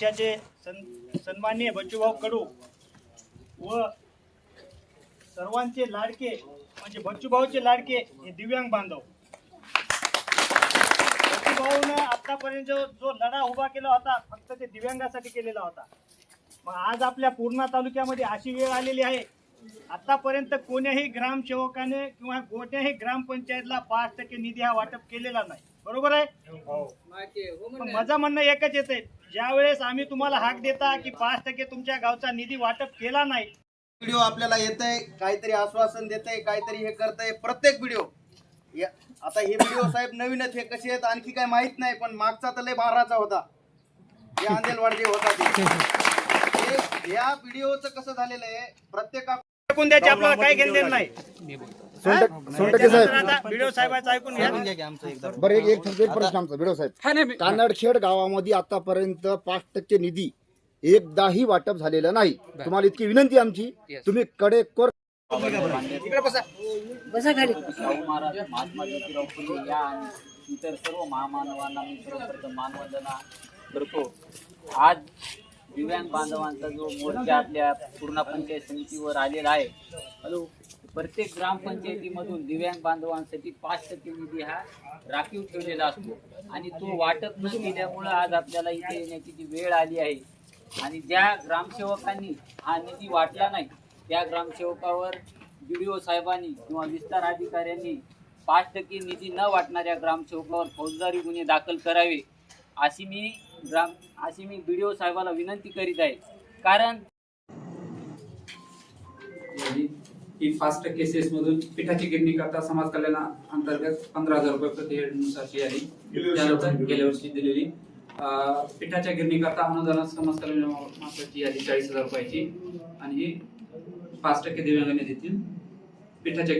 पक्षाचे सन सन्माननीय बच्चूभाऊ कडू व सर्वांचे लाडके म्हणजे बच्चूभाऊचे लाडके हे दिव्यांग बांधव. बच्चूभाऊनं आतापर्यंत जो जो लढा उभा केला होता फक्त ते दिव्यांगासाठी केलेला होता. मग आज आपल्या पूर्णा तालुक्यामध्ये अशी वेळ आलेली आहे. आतापर्यंत कोण्याही ग्रामसेवकाने किंवा कोणत्याही ग्रामपंचायतला पाच टक्के निधी हा वाटप केलेला नाही. बरोबर आहे? पण माझं म्हणणं एकच येते ज्यावेळेस आम्ही तुम्हाला हाक देता की पाच टक्के तुमच्या गावचा निधी वाटप केला नाही. व्हिडिओ आपल्याला येत आहे काहीतरी आश्वासन देत आहे काहीतरी हे करत आहे प्रत्येक व्हिडिओ. आता हे व्हिडिओ साहेब नवीनच हे कसे आहेत आणखी काय माहीत नाही पण मागचा तर लय बाराचा होता. हे आंदेलवाड जे होता ते. हे- या व्हिडिओचं कसं झालेलं आहे प्रत्येक आपल्याला काही घेणं नाही. सोनटके साहेब. आता व्हिडिओ साहेबांचा ऐकून घ्या. बरं एक एक एक प्रश्न आमचा व्हिडिओ साहेब. कानडखेड गावामध्ये आतापर्यंत पाच टक्के निधी एकदाही वाटप झालेलं नाही. तुम्हाला इतकी विनंती आमची. तुम्ही कडेकोर बसा. शाहू महाराज महात्मा ज्योतिराव फुले या आणि इतर सर्व महामानवांना मी सर्वप्रथम मानवंदना करतो. आज दिव्यांग बांधवांचा जो मोर्चा आपल्या पूर्णा पंचायत समितीवर आलेला आहे हॅलो? प्रत्येक ग्रामपंचायतीमधून दिव्यांग बांधवांसाठी पाच टक्के निधी हा राखीव ठेवलेला असतो. आणि तो वाटप न केल्यामुळं आज आपल्याला इथे येण्याची जी वेळ आली आहे आणि ज्या ग्रामसेवकांनी हा निधी वाटला नाही त्या ग्रामसेवकावर डी ओ साहेबांनी किंवा विस्तार अधिकाऱ्यांनी पाच टक्के निधी न वाटणाऱ्या ग्रामसेवकावर फौजदारी गुन्हे दाखल करावे अशी मी ग्राम अशी मी बी डी ओ साहेबाला विनंती करीत आहे. कारण ही फास्ट केसेस मधून पिठाची गिरणी करता समाज कल्याण अंतर्गत पंधरा हजार रुपये प्रति हेडनुसारची आली. त्यानंतर गेल्या वर्षी दिलेली. पिठाच्या गिरणी करता अनुदान समाज कल्याण मार्फतची आली चाळीस हजार रुपयाची. आणि ही पाच टक्के दिव्यांग निधीतील पिठाच्या